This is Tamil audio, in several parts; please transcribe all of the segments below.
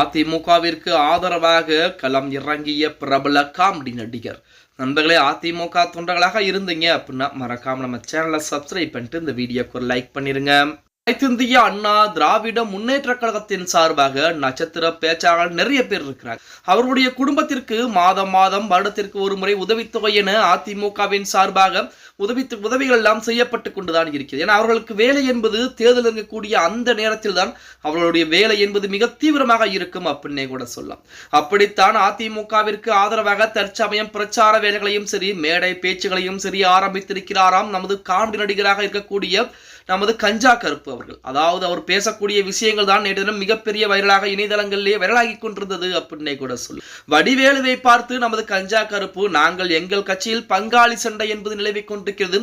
அதிமுகவிற்கு ஆதரவாக களம் இறங்கிய பிரபல காமெடி நடிகர். நண்பர்களே அதிமுக தொண்டர்களாக இருந்தீங்க அப்படின்னா மறக்காம நம்ம சேனலை சப்ஸ்கிரைப் பண்ணிட்டு இந்த வீடியோக்கு ஒரு லைக் பண்ணிருங்க. அனைத்திந்திய அண்ணா திராவிட முன்னேற்ற கழகத்தின் சார்பாக நட்சத்திர பேச்சாளர் நிறைய பேர் இருக்கிறார். அவர்களுடைய குடும்பத்திற்கு மாதம் மாதம் வருடத்திற்கு ஒரு முறை உதவித்தொகை என அதிமுகவின் சார்பாக உதவி உதவிகள் எல்லாம் செய்யப்பட்டு கொண்டுதான் இருக்கிறது. ஏன்னா அவர்களுக்கு வேலை என்பது தேர்தல் இருக்கக்கூடிய அந்த நேரத்தில் தான் அவர்களுடைய வேலை என்பது மிக தீவிரமாக இருக்கும் அப்படின்னே கூட சொல்லலாம். அப்படித்தான் அதிமுகவிற்கு ஆதரவாக தற்சமயம் பிரச்சார வேலைகளையும் சரி மேடை பேச்சுகளையும் சரி ஆரம்பித்திருக்கிறாராம். நமது காமெடி நடிகராக இருக்கக்கூடிய நமது கஞ்சா கருப்பு அவர்கள். அதாவது அவர் பேசக்கூடிய விஷயங்கள் தான் நேற்று தினம் மிகப்பெரிய வைரலாக இணையதளங்களிலே வைரலாகி கொண்டிருந்தது அப்படின்னே கூட சொல்லு வடிவேலுவை பார்த்து நமது கஞ்சா கருப்பு நாங்கள் எங்கள் கட்சியில் பங்காளி சண்டை என்பது நிலவிக் கொண்டிருக்கிறது.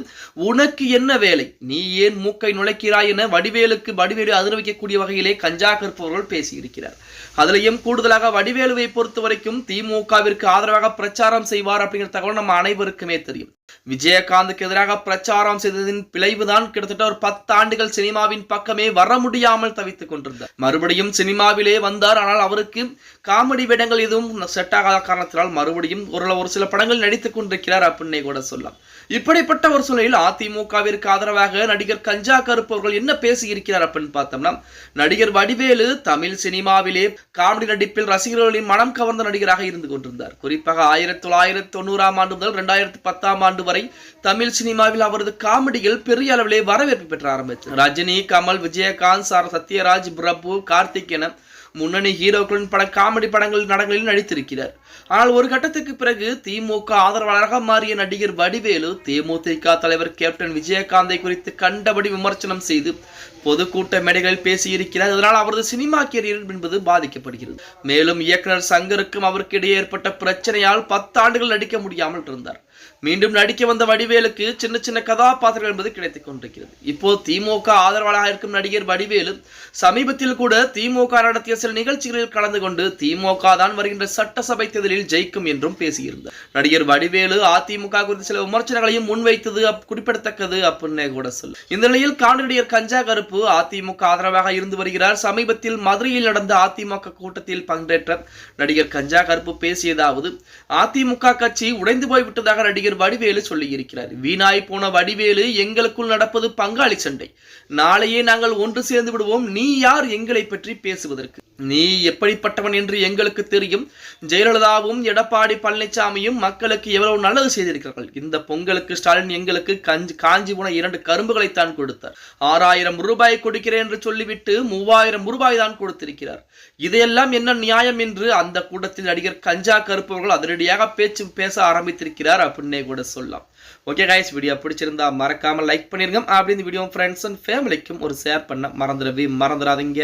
உனக்கு என்ன வேலை? நீ ஏன் மூக்கை நுழைக்கிறாய் என வடிவேலுக்கு வடிவேலு அதிர்விக்கக்கூடிய வகையிலே கஞ்சா கருப்பு அவர்கள் பேசியிருக்கிறார். அதிலையும் கூடுதலாக வடிவேலுவை பொறுத்த வரைக்கும் திமுகவிற்கு ஆதரவாக பிரச்சாரம் செய்வார் அப்படிங்கிற தகவல் நம்ம அனைவருக்குமே தெரியும். விஜயகாந்துக்கு எதிராக பிரச்சாரம் செய்ததின் விளைவுதான் கிட்டத்தட்ட ஒரு பத்து ஆண்டுகள் சினிமாவின் பக்கமே வர முடியாமல் தவித்துக் கொண்டிருந்தார். மறுபடியும் சினிமாவிலே வந்தார். ஆனால் அவருக்கு காமெடி வேடங்கள் எதுவும் செட் ஆகாத காரணத்தினால் மறுபடியும் ஒரு ஒரு சில படங்கள் நடித்துக் கொண்டிருக்கிறார் அப்படின்னே கூட சொல்லலாம். இப்படிப்பட்ட ஒரு சூழலில் அதிமுகவிற்கு ஆதரவாக நடிகர் கஞ்சா கருப்பு அவர்கள் என்ன பேசியிருக்கிறார் அப்படின்னு பார்த்தோம்னா நடிகர் வடிவேலு தமிழ் சினிமாவிலே காமெடி நடிப்பில் ரசிகர்களின் மனம் கவர்ந்த நடிகராக இருந்து கொண்டிருந்தார். குறிப்பாக ஆயிரத்தி தொள்ளாயிரத்தி தொண்ணூறாம் ஆண்டு முதல் ரெண்டாயிரத்தி பத்தாம் ஆண்டு ஆண்டு வரை தமிழ் சினிமாவில் அவரது காமெடிகள் பெரிய அளவிலே வரவேற்பு பெற்ற ஆரம்பித்தது. ரஜினி கமல் விஜயகாந்த் சார் சத்யராஜ் பிரபு கார்த்திக் என முன்னணி ஹீரோக்களின் பட காமெடி படங்கள் நடங்களில் நடித்திருக்கிறார். ஆனால் ஒரு கட்டத்துக்கு பிறகு திமுக ஆதரவாளராக மாறிய நடிகர் வடிவேலு தேமுதிக தலைவர் கேப்டன் விஜயகாந்தை குறித்து கண்டபடி விமர்சனம் செய்து பொதுக்கூட்ட மேடைகளில் பேசியிருக்கிறார். இதனால் அவரது சினிமா கேரியர் என்பது பாதிக்கப்படுகிறது. மேலும் இயக்குனர் சங்கருக்கும் அவருக்கு இடையே ஏற்பட்ட பிரச்சனையால் பத்து ஆண்டுகள் நடிக்க முடியாமல் இருந்தார். மீண்டும் நடிக்க வந்த வடிவேலுக்கு சின்ன சின்ன கதாபாத்திரங்கள் என்பது கிடைத்துக் கொண்டிருக்கிறது. இப்போ திமுக ஆதரவாளராக இருக்கும் நடிகர் வடிவேலு சமீபத்தில் கூட திமுக நடத்திய சில நிகழ்ச்சிகளில் கலந்து கொண்டு திமுக தான் வருகின்ற சட்டசபை தேர்தலில் ஜெயிக்கும் என்றும் பேசியிருந்தார். நடிகர் வடிவேலு அதிமுக குறித்து சில விமர்சனங்களையும் முன்வைத்தது குறிப்பிடத்தக்கது அப்படின்னு கூட சொல்லு. இந்த நிலையில் காமெடி நடிகர் கஞ்சா கருப்பு அதிமுக ஆதரவாக இருந்து வருகிறார். சமீபத்தில் மதுரையில் நடந்த அதிமுக கூட்டத்தில் பங்கேற்ற நடிகர் கஞ்சா கருப்பு பேசியதாவது அதிமுக கட்சி உடைந்து போய்விட்டதாக நடிகர் வடிவேலு சொல்லியிருக்கிறார். வீணாய் போன வடிவேலு எங்களுக்குள் நடப்பது பங்காளி சண்டை. நாளையே நாங்கள் ஒன்று சேர்ந்து விடுவோம். நீ யார் எங்களை பற்றி பேசுவதற்கு? நீ எப்படிப்பட்டவன் என்று எங்களுக்கு தெரியும். ஜெயலலிதாவும் எடப்பாடி பழனிசாமியும் மக்களுக்கு எவ்வளவு நல்லது செய்திருக்கிறார்கள். இந்த பொங்கலுக்கு ஸ்டாலின் எங்களுக்கு கஞ்சி காஞ்சி போன இரண்டு கரும்புகளை தான் கொடுத்தார். ஆறாயிரம் ரூபாய் கொடுக்கிறேன் என்று சொல்லிவிட்டு மூவாயிரம் ரூபாய் தான் கொடுத்திருக்கிறார். இதையெல்லாம் என்ன நியாயம் என்று அந்த கூட்டத்தில் நடிகர் கஞ்சா கருப்பவர்கள் அதிரடியாக பேச்சு பேச ஆரம்பித்திருக்கிறார் அப்படின்னே கூட சொல்லலாம். ஓகே காய்ஸ் வீடியோ பிடிச்சிருந்தா மறக்காம லைக் பண்ணிருங்க. அப்படி இந்த வீடியோ ஃப்ரெண்ட்ஸ் அண்ட் ஃபேமிலிக்கும் ஒரு ஷேர் பண்ண மறந்துடவே மறந்துடாதீங்க.